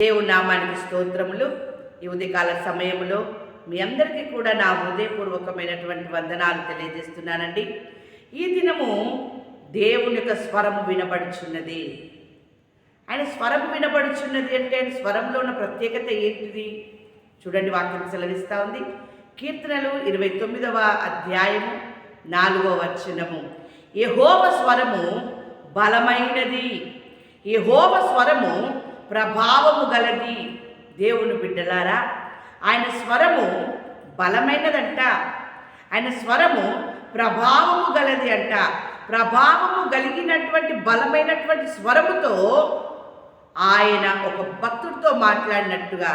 దేవుని నామానికి స్తోత్రములు. ఈ ఉదయకాల సమయంలో మీ అందరికీ కూడా నా హృదయపూర్వకమైనటువంటి వందనాలు తెలియజేస్తున్నానండి. ఈ దినము దేవుని యొక్క స్వరము వినబడుచున్నది. ఆయన స్వరం వినబడుచున్నది అంటే ఆయన స్వరంలో ఉన్న ప్రత్యేకత ఏంటిది? చూడండి వాక్యం సెలవిస్తూ ఉంది. కీర్తనలు ఇరవై తొమ్మిదవ అధ్యాయము నాలుగవ వచనము. యెహోవ స్వరము బలమైనది. యెహోవ స్వరము ప్రభావము గలది దేవుని బిడ్డలారా. ఆయన స్వరము బలమైనదంట. ఆయన స్వరము ప్రభావము గలది అంట. ప్రభావము కలిగినటువంటి బలమైనటువంటి స్వరముతో ఆయన ఒక భక్తుడితో మాట్లాడినట్టుగా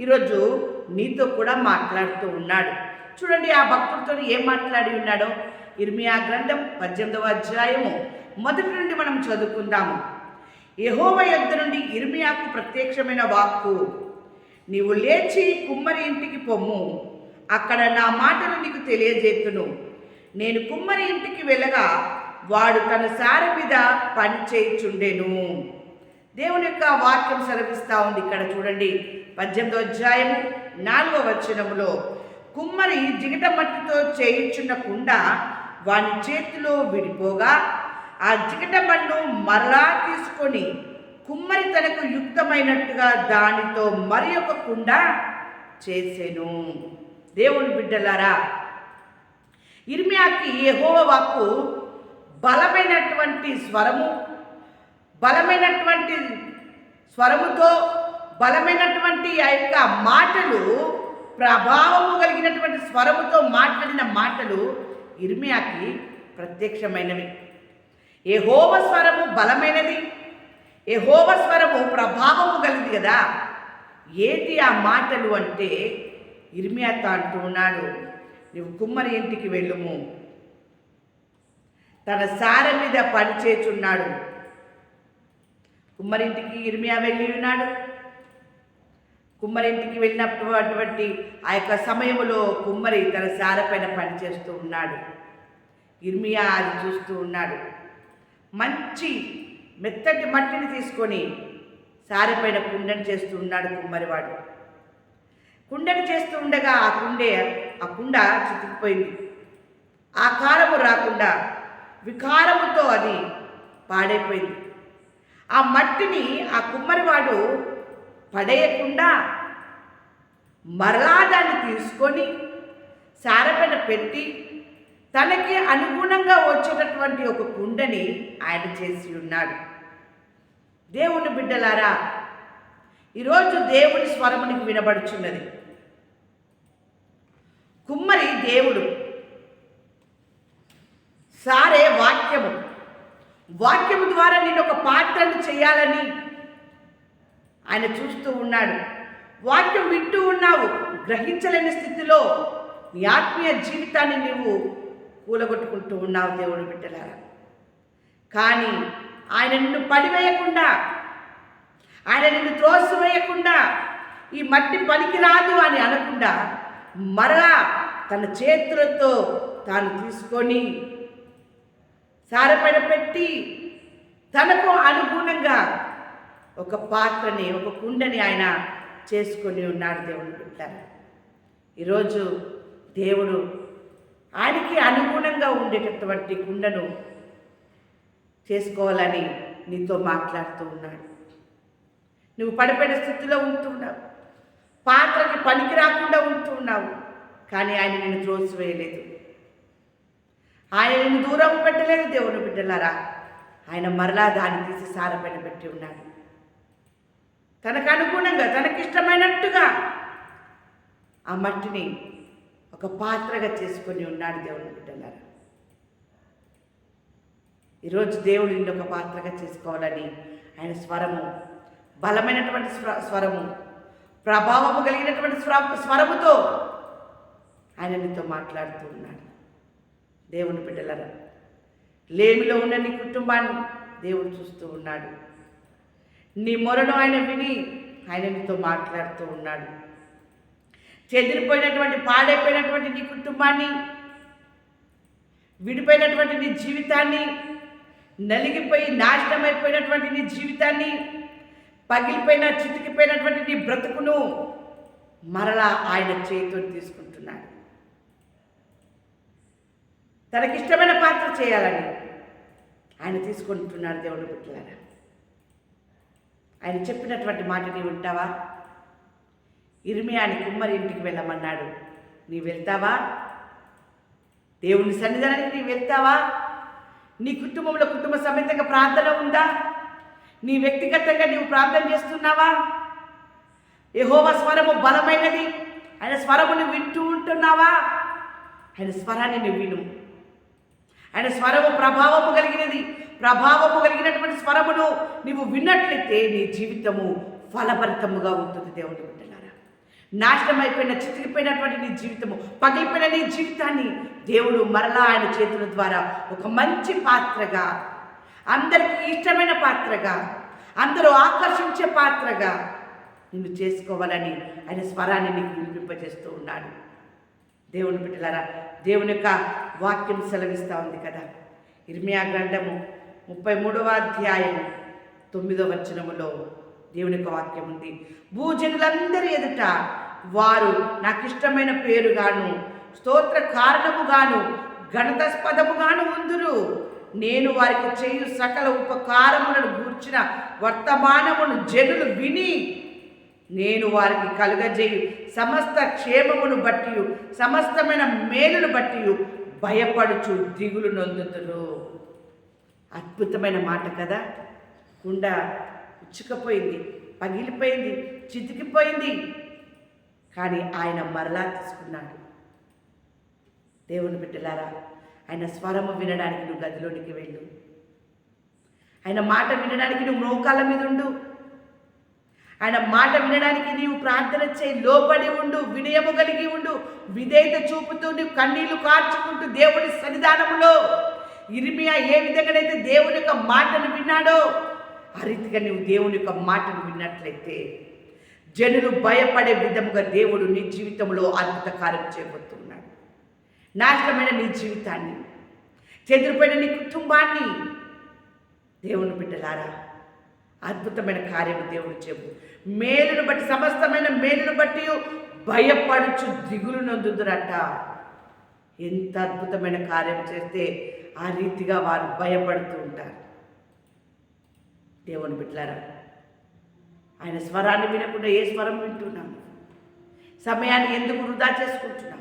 ఈరోజు నీతో కూడా మాట్లాడుతూ ఉన్నాడు. చూడండి ఆ భక్తుడితో ఏం మాట్లాడి ఉన్నాడో. ఇర్మియా గ్రంథం పద్దెనిమిదవ అధ్యాయము మొదటి నుండి మనం చదువుకుందాము. యహోవ యొద్ద నుండి ఇర్మియాకు ప్రత్యక్షమైన వాక్కు. నీవు లేచి కుమ్మరి ఇంటికి పొమ్ము. అక్కడ నా మాటను నీకు తెలియజేతును. నేను కుమ్మరి ఇంటికి వెళ్ళగా వాడు తన సారి మీద పని చేయిచుండెను. దేవుని యొక్క వాక్యం సెలవిస్తూ ఉంది ఇక్కడ చూడండి. పద్దెనిమిదో అధ్యాయము నాలుగో వచనములో కుమ్మరి జిగట మట్టితో చేయించున్న కుండ వాని చేతిలో విడిపోగా ఆ జిగట మన్ను మరలా తీసుకొని కుమ్మరి తనకు యుక్తమైనట్టుగా దానితో మరి ఒక కుండ చేసెను. దేవుని బిడ్డలారా ఇర్మియాకి యెహోవ వాక్కు బలమైనటువంటి స్వరము బలమైనటువంటి స్వరముతో బలమైనటువంటి ఆ యొక్క మాటలు ప్రభావము కలిగినటువంటి స్వరముతో మాట్లాడిన మాటలు ఇర్మియాకి ప్రత్యక్షమైనవి. యెహోవ స్వరము బలమైనది. యెహోవ స్వరము ప్రభావము కలిగింది కదా. ఏంటి ఆ మాటలు అంటే ఇర్మియాత అంటూ ఉన్నాడు నువ్వు కుమ్మరి ఇంటికి వెళ్ళుము. తన సార మీద పనిచేచున్నాడు కుమ్మరింటికి ఇర్మియా వెళ్ళి ఉన్నాడు. కుమ్మరింటికి వెళ్ళినటువంటి ఆ యొక్క సమయంలో కుమ్మరి తన సార పైన పనిచేస్తూ ఉన్నాడు. ఇర్మియా అది చూస్తూ ఉన్నాడు. మంచి మెత్తటి మట్టిని తీసుకొని సారిపైన కుండను చేస్తూ ఉన్నాడు కుమ్మరివాడు. కుండను చేస్తూ ఉండగా ఆ కుండే ఆ కుండ చితికిపోయింది. ఆ కాలము రాకుండా వికారముతో అది పాడైపోయింది. ఆ మట్టిని ఆ కుమ్మరివాడు పడేయకుండా మరలా దాన్ని తీసుకొని సారపైన పెట్టి తనకి అనుగుణంగా వచ్చేటటువంటి ఒక కుండని ఆయన చేసి ఉన్నాడు. దేవుని బిడ్డలారా ఈరోజు దేవుని స్వరమునికి వినబడుచున్నది. కుమ్మరి దేవుడు సారే వాక్యము. వాక్యము ద్వారా నేను ఒక పాత్రను చేయాలని ఆయన చూస్తూ ఉన్నాడు. వాక్యం వింటూ ఉన్నావు గ్రహించలేని స్థితిలో నీ ఆత్మీయ జీవితాన్ని నీవు కూలగొట్టుకుంటూ ఉన్నావు దేవుడు బిడ్డలారా. కానీ ఆయన నిన్ను పడివేయకుండా ఆయన నిన్ను త్రోసివేయకుండా ఈ మట్టి పనికిరాదు అని అనకుండా మరలా తన చేతులతో తాను తీసుకొని సారపడ పెట్టి తనకు అనుగుణంగా ఒక పాత్రని ఒక కుండని ఆయన చేసుకొని ఉన్నాడు దేవుడు బిడ్డ ఈరోజు దేవుడు ఆయనకి అనుగుణంగా ఉండేటటువంటి కుండను చేసుకోవాలని నీతో మాట్లాడుతూ ఉన్నాడు. నువ్వు పడిపోయిన స్థితిలో ఉంటున్నావు పాత్రకి పనికి రాకుండా ఉంటున్నావు కానీ ఆయన నేను త్రోసివేయలేదు. ఆయన నిన్ను దూరం పెట్టలేదు దేవుని బిడ్డలారా. ఆయన మరలా దాన్ని తీసి సారపైన పెట్టి ఉన్నాడు. తనకు అనుగుణంగా తనకిష్టమైనట్టుగా ఆ మట్టిని ఒక పాత్రగా చేసుకొని ఉన్నాడు దేవుని బిడ్డలారా. ఈరోజు దేవుడు నిన్ను ఒక పాత్రగా చేసుకోవాలని ఆయన స్వరము బలమైనటువంటి స్వర స్వరము ప్రభావము కలిగినటువంటి స్వర స్వరముతో ఆయన నీతో మాట్లాడుతూ ఉన్నాడు. దేవుని బిడ్డలరా లేమిలో ఉన్న నీ కుటుంబాన్ని దేవుడు చూస్తూ ఉన్నాడు. నీ మొరను ఆయన విని ఆయన నీతో మాట్లాడుతూ ఉన్నాడు. చెదిరిపోయినటువంటి పాడైపోయినటువంటి నీ కుటుంబాన్ని విడిపోయినటువంటి నీ జీవితాన్ని నలిగిపోయి నాశనమైపోయినటువంటి నీ జీవితాన్ని పగిలిపోయిన చితికిపోయినటువంటి నీ బ్రతుకును మరలా ఆయన చేతితో తీసుకుంటున్నాడు. తనకిష్టమైన పాత్ర చేయాలని ఆయన తీసుకుంటున్నాడు దేవుడు బిడ్డలారా. ఆయన చెప్పినటువంటి మాట నీ ఉంటావా ఇర్మియాని కుమ్మరి ఇంటికి వెళ్ళమన్నాడు. నీ వెళ్తావా? దేవుని సన్నిధానానికి నీ వెళ్తావా? నీ కుటుంబంలో కుటుంబ సమేతంగా ప్రార్థన ఉందా? నీ వ్యక్తిగతంగా నీవు ప్రార్థన చేస్తున్నావా? యహోవ స్వరము బలమైనది. ఆయన స్వరమును వింటూ ఉంటున్నావా? ఆయన స్వరాన్ని నువ్వు విను. ఆయన స్వరము ప్రభావము కలిగినది. ప్రభావము కలిగినటువంటి స్వరమును నీవు విన్నట్లయితే నీ జీవితము ఫలభరితముగా ఉంటుంది దేవుని బిడ్డలారా. నాశనం అయిపోయిన చితికిపోయినటువంటి నీ జీవితము పగిలిపోయిన నీ జీవితాన్ని దేవుడు మరలా ఆయన చేతుల ద్వారా ఒక మంచి పాత్రగా అందరికీ ఇష్టమైన పాత్రగా అందరూ ఆకర్షించే పాత్రగా నిన్ను చేసుకోవాలని ఆయన స్వరాన్ని నీకు వినిపింపజేస్తూ ఉన్నాడు. దేవుని బిడ్డలారా దేవుని యొక్క వాక్యం సెలవిస్తూ ఉంది కదా. ఇర్మియా గ్రంథము ముప్పై మూడవ అధ్యాయం తొమ్మిదవ వచనములో దేవుని యొక్క వాక్యం ఉంది. భూజనులందరి ఎదుట వారు నాకు ఇష్టమైన పేరుగాను స్తోత్ర కారణముగాను ఘనతస్పదముగాను ఉందురు. నేను వారికి చేయు సకల ఉపకారములను గూర్చిన వర్తమానమును జనులు విని నేను వారికి కలుగజేయు సమస్త క్షేమమును బట్టి సమస్తమైన మేలును బట్టి భయపడుచు దిగులు నొందుతురు అద్భుతమైన మాట కదా. గుండా చిక్కపోయింది పగిలిపోయింది చితికిపోయింది. కానీ ఆయన మరలా తీసుకున్నాడు. దేవుని బిడ్డలారా ఆయన స్వరము వినడానికి నువ్వు గదిలోనికి వెళ్ళు. ఆయన మాట వినడానికి నువ్వు మోకాళ్ళ మీద ఉండు. ఆయన మాట వినడానికి నీవు ప్రార్థన చేయి లోపడి ఉండు వినయము కలిగి ఉండు. విధేయత చూపుతూ నీవు కన్నీళ్ళు కార్చుకుంటూ దేవుని సన్నిధానములో. ఇరిమియా ఏ విధంగానైతే దేవుని యొక్క మాటను విన్నాడో ఆ రీతిగా నీవు దేవుని యొక్క మాటను విన్నట్లయితే జనులు భయపడే విధముగా దేవుడు నీ జీవితంలో అద్భుత కార్యం చేయబోతున్నాడు. నాశనమైన నీ జీవితాన్ని చెదిరిపోయిన నీ కుటుంబాన్ని. దేవుని బిడ్డలారా అద్భుతమైన కార్యము దేవుడు చెప్పు మేలును బట్టి సమస్తమైన మేలును బట్టి భయపడుచు దిగులు నొందుదురట ఎంత అద్భుతమైన కార్యం చేస్తే ఆ రీతిగా వారు భయపడుతూ ఉంటారు. దేవుని బిడ్డలారా ఆయన స్వరాన్ని వినకుండా ఏ స్వరం వింటున్నాము సమయాన్ని ఎందుకు వృధా చేసుకుంటున్నాం?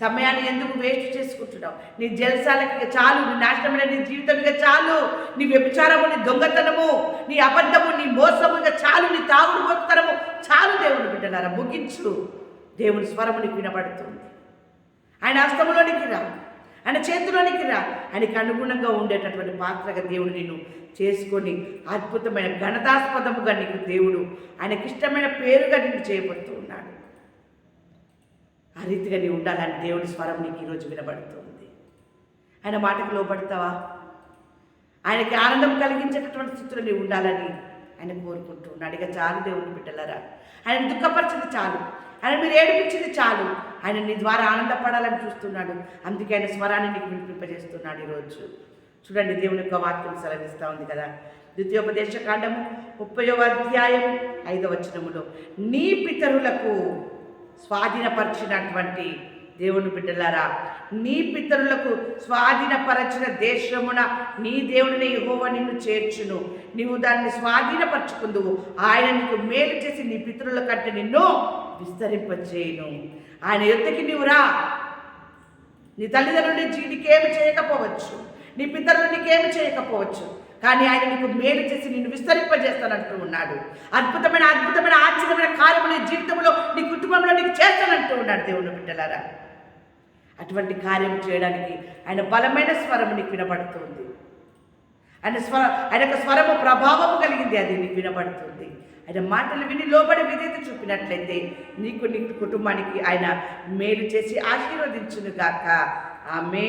సమయాన్ని ఎందుకు వేస్ట్ చేసుకుంటున్నావు నీ జలసాలకి చాలు నీ నాశనమైన నీ జీవితం ఇక చాలు నీ వ్యభిచారము నీ దొంగతనము నీ అబద్ధము నీ మోసము చాలు నీ తాగుడు మొత్తనము చాలు దేవుని బిడ్డలారా ముగించు. దేవుని స్వరము నీకు వినబడుతుంది. ఆయన హస్తములోనికి రా. ఆయన చేతిలోనికి రా. ఆయనకి అనుగుణంగా ఉండేటటువంటి పాత్రగా దేవుడు నేను చేసుకొని అద్భుతమైన ఘనతాస్పదముగా నీకు దేవుడు ఆయనకి ఇష్టమైన పేరుగా నీకు చేయబడుతూ ఉన్నాడు. ఆ రీతిగా నీవు ఉండాలని దేవుడి స్వరం నీకు ఈరోజు వినబడుతుంది. ఆయన మాటకు లోపడతావా ఆయనకి ఆనందం కలిగించేటటువంటి స్థితిలో నీవు ఉండాలని ఆయన కోరుకుంటూ ఉన్నాడు. ఇక చాలు దేవుని బిడ్డలరా. ఆయన దుఃఖపరిచింది చాలు. ఆయన మీరు ఏడిపించింది చాలు. ఆయన నీ ద్వారా ఆనందపడాలని చూస్తున్నాడు. అందుకే ఆయన స్వరాన్ని నీకు వినిపింపజేస్తున్నాడు ఈరోజు. చూడండి దేవుని యొక్క వాక్యం సెలవిస్తూ ఉంది కదా. ద్వితీయోపదేశ కాండము ముప్పయో అధ్యాయం ఐదవ వచనములో నీ పితరులకు స్వాధీనపరిచినటువంటి దేవుని బిడ్డలారా నీ పితరులకు స్వాధీనపరచిన దేశమున నీ దేవుడిని యహోవ నిన్ను చేర్చును. నీవు దాన్ని స్వాధీనపరచుకుందువు. ఆయన నీకు మేలు చేసి నీ పితరుల కంటే నిన్ను విస్తరింపచేయును. ఆయన యుద్ధకి నీవు రా. నీ తల్లిదండ్రులు నీకేమి చేయకపోవచ్చు. నీ పితరులు నీకేమి చేయకపోవచ్చు. కానీ ఆయన నీకు మేలు చేసి నిన్ను విస్తరింపజేస్తానంటూ ఉన్నాడు. అద్భుతమైన అద్భుతమైన ఆశ్చర్యమైన కార్యములు నీ జీవితంలో నీ కుటుంబంలో నీకు చేస్తానంటూ ఉన్నాడు దేవుని బిడ్డలారా. అటువంటి కార్యం చేయడానికి ఆయన బలమైన స్వరము నీకు వినబడుతుంది. ఆయన స్వర ఆయన యొక్క స్వరము ప్రభావము కలిగింది అది నీకు వినబడుతుంది. ఆయన మాటలు విని లోబడి విధేత చూపినట్లయితే నీకు నీ కుటుంబానికి ఆయన మేలు చేసి ఆశీర్వదించును గాక ఆమె